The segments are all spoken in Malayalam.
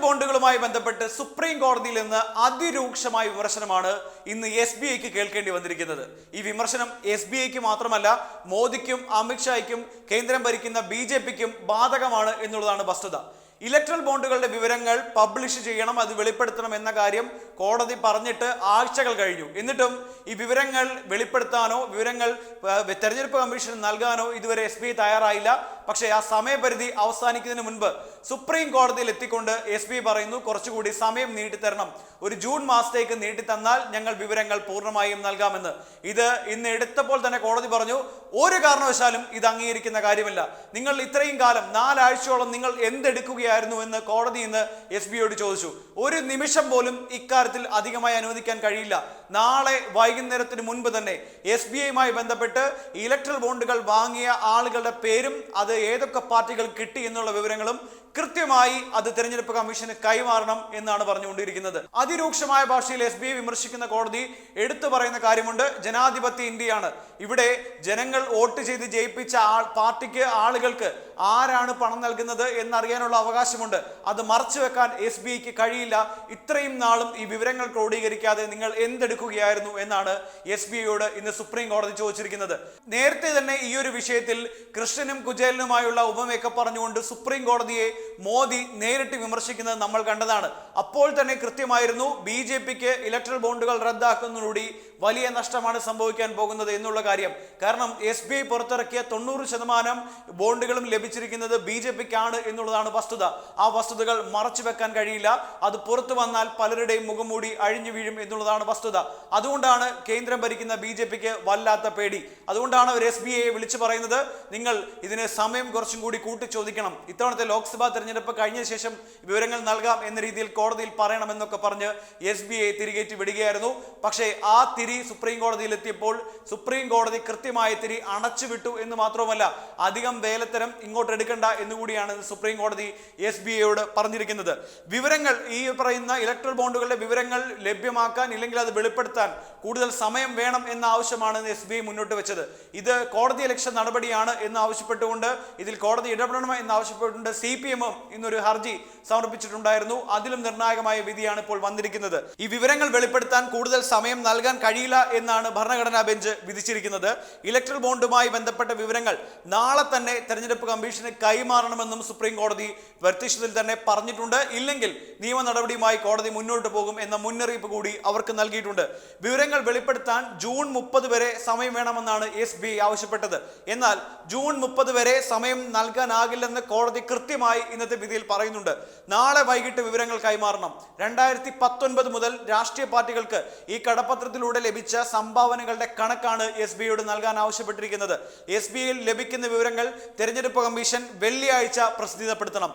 ബോണ്ടുകളുമായി ബന്ധപ്പെട്ട് സുപ്രീം കോടതിയിൽ നിന്ന് അതിരൂക്ഷമായ വിമർശനമാണ് ഇന്ന് എസ് ബി ഐക്ക് കേൾക്കേണ്ടി വന്നിരിക്കുന്നത്. ഈ വിമർശനം എസ് ബി ഐക്ക് മാത്രമല്ല മോദിക്കും അമിത്ഷായ്ക്കും കേന്ദ്രം ഭരിക്കുന്ന ബി ജെ പിക്കും ബാധകമാണ് എന്നുള്ളതാണ് വസ്തുത. ഇലക്ട്രൽ ബോണ്ടുകളുടെ വിവരങ്ങൾ പബ്ലിഷ് ചെയ്യണം അത് വെളിപ്പെടുത്തണം എന്ന കാര്യം കോടതി പറഞ്ഞിട്ട് ആഴ്ചകൾ കഴിഞ്ഞു. എന്നിട്ടും ഈ വിവരങ്ങൾ വെളിപ്പെടുത്താനോ വിവരങ്ങൾ തെരഞ്ഞെടുപ്പ് കമ്മീഷന് നൽകാനോ ഇതുവരെ എസ് തയ്യാറായില്ല. പക്ഷേ ആ സമയപരിധി അവസാനിക്കുന്നതിന് മുൻപ് സുപ്രീം കോടതിയിൽ എത്തിക്കൊണ്ട് എസ് പി പറയുന്നു കുറച്ചുകൂടി സമയം നീട്ടിത്തരണം. ഒരു ജൂൺ മാസത്തേക്ക് നീട്ടിത്തന്നാൽ ഞങ്ങൾ വിവരങ്ങൾ പൂർണമായും നൽകാമെന്ന്. ഇത് ഇന്ന് എടുത്തപ്പോൾ തന്നെ കോടതി പറഞ്ഞു ഒരു കാരണവശാലും ഇത് അംഗീകരിക്കുന്ന കാര്യമല്ല. നിങ്ങൾ ഇത്രയും കാലം നാലാഴ്ചയോളം നിങ്ങൾ എന്തെടുക്കുകയായിരുന്നു എന്ന് കോടതി ഇന്ന് എസ് ബിയോട് ചോദിച്ചു. ഒരു നിമിഷം പോലും ഇക്കാര്യത്തിൽ അധികമായി അനുവദിക്കാൻ കഴിയില്ല. നാളെ വൈകുന്നേരത്തിന് മുൻപ് തന്നെ എസ് ബി ഐയുമായി ബന്ധപ്പെട്ട് ഇലക്ട്രൽ ബോണ്ടുകൾ വാങ്ങിയ ആളുകളുടെ പേരും അത് ഏതൊക്കെ പാർട്ടികൾ കിട്ടി എന്നുള്ള വിവരങ്ങളും കൃത്യമായി അത് തെരഞ്ഞെടുപ്പ് കമ്മീഷന് കൈമാറണം എന്നാണ് പറഞ്ഞുകൊണ്ടിരിക്കുന്നത്. അതിരൂക്ഷമായ ഭാഷയിൽ എസ് വിമർശിക്കുന്ന കോടതി എടുത്തു പറയുന്ന കാര്യമുണ്ട്. ജനാധിപത്യ ഇന്ത്യയാണ്. ഇവിടെ ജനങ്ങൾ വോട്ട് ചെയ്ത് ജയിപ്പിച്ച ആൾ പാർട്ടിക്ക് ആളുകൾക്ക് ആരാണ് പണം നൽകുന്നത് എന്നറിയാനുള്ള അവകാശമുണ്ട്. അത് മറച്ചു വെക്കാൻ എസ് ബി ഐക്ക് കഴിയില്ല. ഇത്രയും നാളും ഈ വിവരങ്ങൾ ക്രോഡീകരിക്കാതെ നിങ്ങൾ എന്തെടുക്കുകയായിരുന്നു എന്നാണ് എസ് ബി ഐയോട് ഇന്ന് സുപ്രീം കോടതി ചോദിച്ചിരിക്കുന്നത്. നേരത്തെ തന്നെ ഈ ഒരു വിഷയത്തിൽ കൃഷ്ണനും കുചേലനുമായുള്ള ഉപമയൊക്കെ പറഞ്ഞുകൊണ്ട് സുപ്രീം കോടതിയെ മോദി നേരിട്ട് വിമർശിക്കുന്നത് നമ്മൾ കണ്ടതാണ്. അപ്പോൾ തന്നെ കൃത്യമായിരുന്നു ബി ജെ പിക്ക് ഇലക്ട്രൽ ബോണ്ടുകൾ റദ്ദാക്കുന്നതിലൂടെ വലിയ നഷ്ടമാണ് സംഭവിക്കാൻ പോകുന്നത് എന്നുള്ള കാര്യം. കാരണം എസ് ബി ഐ പുറത്തിറക്കിയ തൊണ്ണൂറ് ശതമാനം ബോണ്ടുകളും ലഭിച്ചിരിക്കുന്നത് ബി ജെ പിക്കാണ് എന്നുള്ളതാണ് വസ്തുത. ആ വസ്തുതകൾ മറച്ചു വെക്കാൻ കഴിയില്ല. അത് പുറത്തു വന്നാൽ പലരുടെയും മുഖംമൂടി അഴിഞ്ഞു വീഴും എന്നുള്ളതാണ് വസ്തുത. അതുകൊണ്ടാണ് കേന്ദ്രം ഭരിക്കുന്ന ബി ജെ പിക്ക് വല്ലാത്ത പേടി. അതുകൊണ്ടാണ് അവർ എസ് ബി ഐയെ വിളിച്ചു പറയുന്നത് നിങ്ങൾ ഇതിന് സമയം കുറച്ചും കൂടി കൂട്ടി ചോദിക്കണം ഇത്തവണത്തെ ലോക്സഭാ തെരഞ്ഞെടുപ്പ് കഴിഞ്ഞ ശേഷം വിവരങ്ങൾ നൽകാം എന്ന രീതിയിൽ കോടതിയിൽ പറയണമെന്നൊക്കെ പറഞ്ഞ് എസ് ബി ഐ തിരികേറ്റി വിടുകയായിരുന്നു. പക്ഷേ ആ തിരി സുപ്രീം കോടതിയിൽ എത്തിയപ്പോൾ സുപ്രീം കോടതി കൃത്യമായ തിരി അണച്ചുവിട്ടു എന്ന് മാത്രമല്ല അധികം വേലത്തരം ഇങ്ങോട്ട് എടുക്കണ്ട എന്നുകൂടിയാണ് സുപ്രീം കോടതി എസ് ബി ഐയോട് പറഞ്ഞിരിക്കുന്നത്. വിവരങ്ങൾ ഈ പറയുന്ന ഇലക്ട്രൽ ബോണ്ടുകളുടെ വിവരങ്ങൾ ലഭ്യമാക്കാൻ ഇല്ലെങ്കിൽ അത് വെളിപ്പെടുത്താൻ കൂടുതൽ സമയം വേണം എന്ന ആവശ്യമാണ് എസ് ബി ഐ മുന്നോട്ട് വെച്ചത്. ഇത് കോടതി ലക്ഷ്യ നടപടിയാണ് എന്ന് ആവശ്യപ്പെട്ടുകൊണ്ട് ഇതിൽ കോടതി ഇടപെടണം എന്ന് ആവശ്യപ്പെട്ടുകൊണ്ട് സി പി എമ്മും ഇന്നൊരു ഹർജി സമർപ്പിച്ചിട്ടുണ്ടായിരുന്നു. അതിലും നിർണായകമായ വിധിയാണ് ഇപ്പോൾ വന്നിരിക്കുന്നത്. ഈ വിവരങ്ങൾ വെളിപ്പെടുത്താൻ കൂടുതൽ സമയം നൽകാൻ കഴിയില്ല എന്നാണ് ഭരണഘടനാ ബെഞ്ച് വിധിച്ചിരിക്കുന്നത്. ഇലക്ട്രൽ ബോണ്ടുമായി ബന്ധപ്പെട്ട വിവരങ്ങൾ നാളെ തന്നെ തെരഞ്ഞെടുപ്പ് കമ്മീഷന് കൈമാറണമെന്നും സുപ്രീം കോടതി വ്യത്യസ്തത്തിൽ തന്നെ പറഞ്ഞിട്ടുണ്ട്. ഇല്ലെങ്കിൽ നിയമ നടപടിയുമായി കോടതി മുന്നോട്ട് പോകും എന്ന മുന്നറിയിപ്പ് കൂടി അവർക്ക് നൽകിയിട്ടുണ്ട്. വിവരങ്ങൾ വെളിപ്പെടുത്താൻ ജൂൺ മുപ്പത് വരെ സമയം വേണമെന്നാണ് എസ് ബി ആവശ്യപ്പെട്ടത്. എന്നാൽ ജൂൺ മുപ്പത് വരെ സമയം നൽകാനാകില്ലെന്ന് കോടതി കൃത്യമായി ഇന്നത്തെ വിധിയിൽ പറയുന്നുണ്ട്. നാളെ വൈകിട്ട് വിവരങ്ങൾ കൈമാറണം. രണ്ടായിരത്തി പത്തൊൻപത് മുതൽ രാഷ്ട്രീയ പാർട്ടികൾക്ക് ഈ കടപ്പത്രത്തിലൂടെ ലഭിച്ച സംഭാവനകളുടെ കണക്കാണ് എസ് ബി ഐയോട് നൽകാൻ ആവശ്യപ്പെട്ടിരിക്കുന്നത്. എസ് ബി ഐയിൽ ലഭിക്കുന്ന വിവരങ്ങൾ തെരഞ്ഞെടുപ്പ് കമ്മീഷൻ വെള്ളിയാഴ്ച പ്രസിദ്ധപ്പെടുത്തണം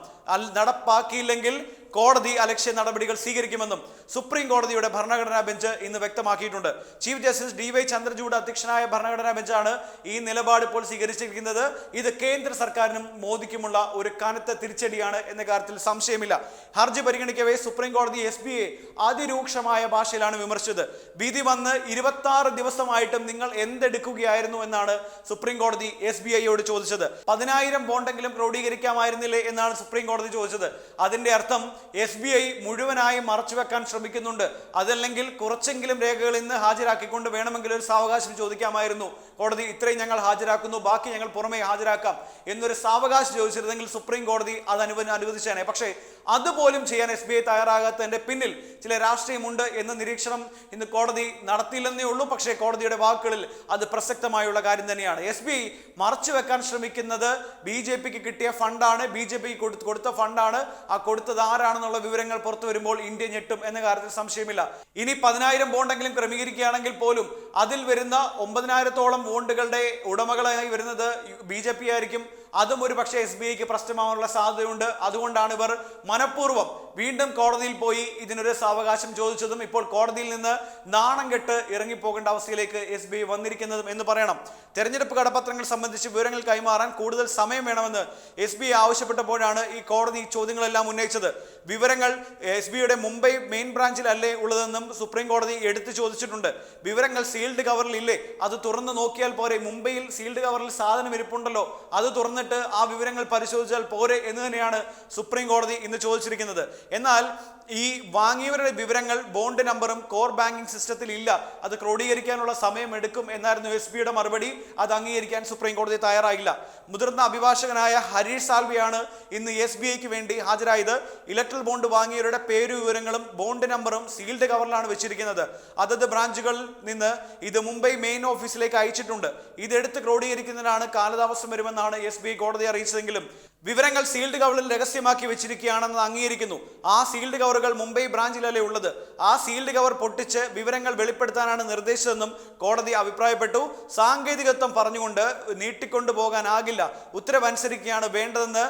നടപ്പാക്കിയില്ലെങ്കിൽ കോടതി അലക്ഷ്യ നടപടികൾ സ്വീകരിക്കുമെന്നും സുപ്രീം കോടതിയുടെ ഭരണഘടനാ ബെഞ്ച് ഇന്ന് വ്യക്തമാക്കിയിട്ടുണ്ട്. Chief justice D Y Chandrachud അധ്യക്ഷനായ ഭരണഘടനാ ബെഞ്ചാണ് ഈ നിലപാട് ഇപ്പോൾ സ്വീകരിച്ചിരിക്കുന്നത്. ഇത് കേന്ദ്ര സർക്കാരിനും മോദിക്കുമുള്ള ഒരു കനത്ത തിരിച്ചടിയാണ് എന്ന കാര്യത്തിൽ സംശയമില്ല. ഹർജി പരിഗണിക്കവേ സുപ്രീം കോടതി എസ് ബി എ അതിരൂക്ഷമായ ഭാഷയിലാണ് വിമർശിച്ചത്. വിധി വന്ന് ഇരുപത്തി ദിവസമായിട്ടും നിങ്ങൾ എന്തെടുക്കുകയായിരുന്നു എന്നാണ് സുപ്രീം കോടതി എസ് ബി ഐയോട് ചോദിച്ചത്. പതിനായിരം ബോണ്ടെങ്കിലും ക്രോഡീകരിക്കാമായിരുന്നില്ലേ എന്നാണ് സുപ്രീം കോടതി ചോദിച്ചത്. അതിന്റെ അർത്ഥം എസ് ബി ഐ മുഴുവനായി മറച്ചുവെക്കാൻ ശ്രമിക്കുന്നുണ്ട്. അതല്ലെങ്കിൽ കുറച്ചെങ്കിലും രേഖകൾ ഇന്ന് ഹാജരാക്കിക്കൊണ്ട് വേണമെങ്കിൽ ഒരു സാവകാശം ചോദിക്കാമായിരുന്നു. കോടതി ഇത്രയും ഞങ്ങൾ ഹാജരാക്കുന്നു ബാക്കി ഞങ്ങൾ പുറമേ ഹാജരാക്കാം എന്നൊരു സാവകാശം ചോദിച്ചിരുന്നെങ്കിൽ സുപ്രീം കോടതി അത് അനുവ അനുവദിച്ചേനെ. പക്ഷേ അതുപോലും ചെയ്യാൻ എസ് ബി ഐ തയ്യാറാകാത്തതിന്റെ പിന്നിൽ ചില രാഷ്ട്രീയമുണ്ട് എന്ന നിരീക്ഷണം ഇന്ന് കോടതി നടത്തിയില്ലെന്നേ ഉള്ളൂ. പക്ഷേ കോടതിയുടെ വാക്കുകളിൽ അത് പ്രസക്തമായുള്ള കാര്യം തന്നെയാണ്. എസ് ബി ഐ മറച്ചു വെക്കാൻ ശ്രമിക്കുന്നത് ബി ജെ പിക്ക് കിട്ടിയ ഫണ്ടാണ്. ബി ജെ പി കൊടുത്ത ഫണ്ടാണ്. ആ കൊടുത്തത് ആരാണെന്നുള്ള വിവരങ്ങൾ പുറത്തു വരുമ്പോൾ ഇന്ത്യ ഞെട്ടും എന്ന കാര്യത്തിൽ സംശയമില്ല. ഇനി പതിനായിരം ബോണ്ടെങ്കിലും ക്രമീകരിക്കുകയാണെങ്കിൽ പോലും അതിൽ വരുന്ന ഒമ്പതിനായിരത്തോളം ബോണ്ടുകളുടെ ഉടമകളായി വരുന്നത് ബി ആയിരിക്കും. അതും ഒരു പക്ഷേ എസ് ബി ഐക്ക് പ്രശ്നമാവാനുള്ള സാധ്യതയുണ്ട്. അതുകൊണ്ടാണ് ഇവർ മനഃപൂർവം വീണ്ടും കോടതിയിൽ പോയി ഇതിനൊരു സാവകാശം ചോദിച്ചതും ഇപ്പോൾ കോടതിയിൽ നിന്ന് നാണം കെട്ട് ഇറങ്ങിപ്പോകേണ്ട അവസ്ഥയിലേക്ക് എസ് ബി ഐ വന്നിരിക്കുന്നതും എന്ന് പറയണം. തെരഞ്ഞെടുപ്പ് കടപത്രങ്ങൾ സംബന്ധിച്ച് വിവരങ്ങൾ കൈമാറാൻ കൂടുതൽ സമയം വേണമെന്ന് എസ് ബി ഐ ആവശ്യപ്പെട്ടപ്പോഴാണ് ഈ കോടതി ചോദ്യങ്ങളെല്ലാം ഉന്നയിച്ചത്. വിവരങ്ങൾ എസ് ബി ഐയുടെ മുംബൈ മെയിൻ ബ്രാഞ്ചിൽ അല്ലേ ഉള്ളതെന്നും സുപ്രീം കോടതി എടുത്തു ചോദിച്ചിട്ടുണ്ട്. വിവരങ്ങൾ സീൽഡ് കവറിൽ ഇല്ലേ അത് തുറന്ന് നോക്കിയാൽ പോരെ. മുംബൈയിൽ സീൽഡ് കവറിൽ സാധനം ഇരിപ്പുണ്ടല്ലോ. അത് തുറന്ന് തുറന്നിട്ട് ആ വിവരങ്ങൾ പരിശോധിച്ചാൽ പോരെ എന്ന് തന്നെയാണ് സുപ്രീം കോടതി ഇന്ന് ചോദിച്ചിരിക്കുന്നത്. എന്നാൽ ഈ വാങ്ങിയവരുടെ വിവരങ്ങൾ ബോണ്ട് നമ്പറും കോർ ബാങ്കിംഗ് സിസ്റ്റത്തിൽ ഇല്ല. അത് ക്രോഡീകരിക്കാനുള്ള സമയം എടുക്കും എന്നായിരുന്നു എസ് ബിയുടെ മറുപടി. അത് അംഗീകരിക്കാൻ സുപ്രീം കോടതി തയ്യാറായില്ല. മുതിർന്ന അഭിഭാഷകനായ ഹരീഷ് സാൽവിയാണ് ഇന്ന് എസ് ബി ഐക്ക് വേണ്ടി ഹാജരായത്. ഇലക്ട്രൽ ബോണ്ട് വാങ്ങിയവരുടെ പേര് വിവരങ്ങളും ബോണ്ട് നമ്പറും സീൽഡ് കവറിലാണ് വെച്ചിരിക്കുന്നത്. അതത് ബ്രാഞ്ചുകളിൽ നിന്ന് ഇത് മുംബൈ മെയിൻ ഓഫീസിലേക്ക് അയച്ചിട്ടുണ്ട്. ഇതെടുത്ത് ക്രോഡീകരിക്കുന്നതിനാണ് കാലതാമസം വരുമെന്നാണ് എസ് കോടതി അറിയിച്ചതെങ്കിലും വിവരങ്ങൾ സീൽഡ് കവറിൽ രഹസ്യമാക്കി വെച്ചിരിക്കുകയാണെന്ന് അംഗീകരിക്കുന്നു. ആ സീൽഡ് കവറുകൾ മുംബൈ ബ്രാഞ്ചിലല്ലേ ഉള്ളത്? ആ സീൽഡ് കവർ പൊട്ടിച്ച് വിവരങ്ങൾ വെളിപ്പെടുത്താനാണ് നിർദ്ദേശിച്ചതെന്നും കോടതി അഭിപ്രായപ്പെട്ടു. സാങ്കേതികത്വം പറഞ്ഞുകൊണ്ട് നീട്ടിക്കൊണ്ടു പോകാനാകില്ല. ഉത്തരവനുസരിക്കുകയാണ് വേണ്ടതെന്ന്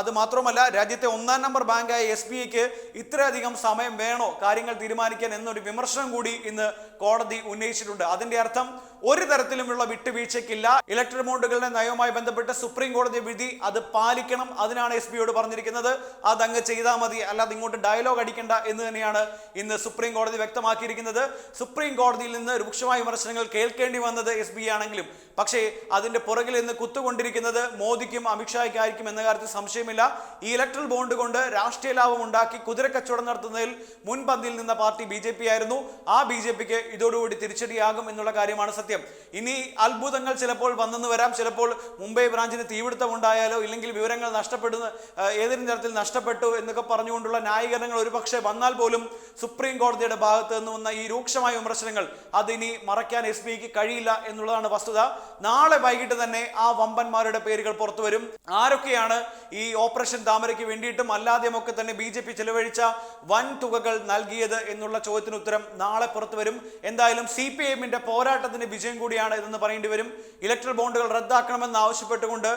അത് മാത്രമല്ല രാജ്യത്തെ ഒന്നാം നമ്പർ ബാങ്കായ എസ് ബി ഐക്ക് ഇത്രയധികം സമയം വേണോ കാര്യങ്ങൾ തീരുമാനിക്കാൻ എന്നൊരു വിമർശനം കൂടി ഇന്ന് കോടതി ഉന്നയിച്ചിട്ടുണ്ട്. അതിന്റെ അർത്ഥം ഒരു തരത്തിലുമുള്ള വിട്ടുവീഴ്ചയ്ക്കില്ല. ഇലക്ട്രിക് ബോണ്ടുകളുടെ നയവുമായി ബന്ധപ്പെട്ട് സുപ്രീം കോടതി വിധി അത് പാലിക്കണം അതിനാണ് എസ് ബിയോട് പറഞ്ഞിരിക്കുന്നത്. അതങ്ങ് ചെയ്താൽ മതി. അല്ലാതെ ഇങ്ങോട്ട് ഡയലോഗ് അടിക്കണ്ട എന്ന് തന്നെയാണ് ഇന്ന് സുപ്രീം കോടതി വ്യക്തമാക്കിയിരിക്കുന്നത്. സുപ്രീം കോടതിയിൽ നിന്ന് രൂക്ഷമായ വിമർശനങ്ങൾ കേൾക്കേണ്ടി വന്നത് എസ് ബി ആണെങ്കിലും പക്ഷേ അതിന്റെ പുറകിൽ നിന്ന് കുത്തുകൊണ്ടിരിക്കുന്നത് മോദിക്കും അമിത്ഷായ്ക്കായിരിക്കും എന്ന കാര്യത്തിൽ സംശയമില്ല. ഈ ഇലക്ട്രൽ ബോണ്ട് കൊണ്ട് രാഷ്ട്രീയ ലാഭം ഉണ്ടാക്കി കുതിരക്കച്ചവടം നടത്തുന്നതിൽ മുൻപന്തിയിൽ നിന്ന പാർട്ടി ബി ആയിരുന്നു. ആ ബി ജെ പിക്ക് ഇതോടുകൂടി തിരിച്ചടിയാകും എന്നുള്ള കാര്യമാണ് സത്യം. ഇനി അത്ഭുതങ്ങൾ ചിലപ്പോൾ വന്നെന്ന് വരാം. ചിലപ്പോൾ മുംബൈ ബ്രാഞ്ചിന് തീപിടുത്തം ഉണ്ടായാലോ ഇല്ലെങ്കിൽ വിവരങ്ങൾ നഷ്ടപ്പെടുന്ന ഏതെങ്കിലും തരത്തിൽ നഷ്ടപ്പെട്ടു എന്നൊക്കെ പറഞ്ഞുകൊണ്ടുള്ള ന്യായീകരണങ്ങൾ ഒരുപക്ഷെ വന്നാൽ പോലും സുപ്രീം കോടതിയുടെ ഭാഗത്ത് നിന്ന് വന്ന ഈ രൂക്ഷമായ വിമർശനങ്ങൾ അതിനി മറയ്ക്കാൻ എസ് ബിഐക്ക് കഴിയില്ല എന്നുള്ളതാണ് വസ്തുത. നാളെ വൈകിട്ട് തന്നെ ആ വമ്പന്മാരുടെ പേരുകൾ പുറത്തു വരും. ആരൊക്കെയാണ് ഈ ഓപ്പറേഷൻ താമരയ്ക്ക് വേണ്ടിയിട്ടും അല്ലാതെയും ഒക്കെ തന്നെ ബി ജെ പി ചെലവഴിച്ച വൻ തുകകൾ നൽകിയത് എന്നുള്ള ചോദ്യത്തിന് ഉത്തരം നാളെ പുറത്തു വരും. എന്തായാലും സി പി എമ്മിന്റെ പോരാട്ടത്തിന്റെ വിജയം കൂടിയാണ് ഇതെന്ന് പറയേണ്ടി വരും. ഇലക്ട്രൽ ബോണ്ടുകൾ റദ്ദാക്കണമെന്ന് ആവശ്യപ്പെട്ടുകൊണ്ട്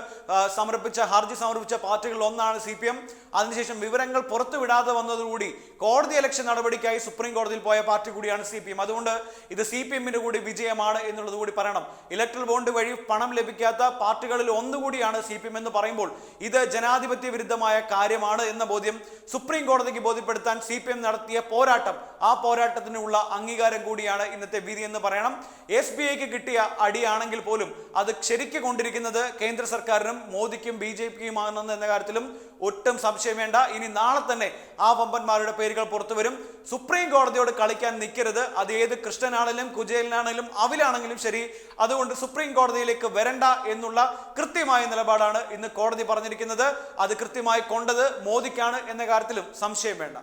സമർപ്പിച്ച ഹർജി സമർപ്പിച്ച പാർട്ടികളിൽ ഒന്നാണ് സി പി എം അതിനുശേഷം വിവരങ്ങൾ പുറത്തുവിടാതെ വന്നതോടുകൂടി കോടതി ഇലക്ഷൻ നടപടിക്കായി സുപ്രീം കോടതിയിൽ പോയ പാർട്ടി കൂടിയാണ് സി പി എം അതുകൊണ്ട് ഇത് സി പി എമ്മിന്റെ കൂടി വിജയമാണ് എന്നുള്ളത് കൂടി പറയണം. ഇലക്ട്രൽ ബോണ്ട് വഴി പണം ലഭിക്കാത്ത പാർട്ടികളിൽ ഒന്നുകൂടിയാണ് സി പി എം എന്ന് പറയുമ്പോൾ ഇത് ജനാധിപത്യ വിരുദ്ധമായ കാര്യമാണ് എന്ന ബോധ്യം സുപ്രീം കോടതിക്ക് ബോധ്യപ്പെടുത്താൻ സി പി എം നടത്തിയ പോരാട്ടം ആ പോരാട്ടത്തിനുള്ള അംഗീകാരം കൂടിയാണ് ഇന്നത്തെ വിധി എന്ന് പറയണം. എസ് ബി ഐക്ക് കിട്ടിയ അടിയാണെങ്കിൽ പോലും അത് ശരിക്ക് കൊണ്ടിരിക്കുന്നത് കേന്ദ്ര സർക്കാരിനും മോദിക്കും ബി ജെ പിക്കുമാണെന്ന് എന്ന കാര്യത്തിലും ഒട്ടും സംശയം വേണ്ട. ഇനി നാളെ തന്നെ ആ വമ്പന്മാരുടെ പേരുകൾ പുറത്തു വരും. സുപ്രീം കോടതിയോട് കളിക്കാൻ നിൽക്കരുത്. അത് ഏത് കൃഷ്ണനാണെങ്കിലും കുജേലിനാണെങ്കിലും അവിലാണെങ്കിലും ശരി. അതുകൊണ്ട് സുപ്രീം കോടതിയിലേക്ക് വരണ്ട എന്നുള്ള കൃത്യമായ നിലപാടാണ് ഇന്ന് കോടതി പറഞ്ഞിരിക്കുന്നത്. അത് കൃത്യമായി കൊണ്ടത് മോദിക്കാണ് എന്ന കാര്യത്തിലും സംശയം വേണ്ട.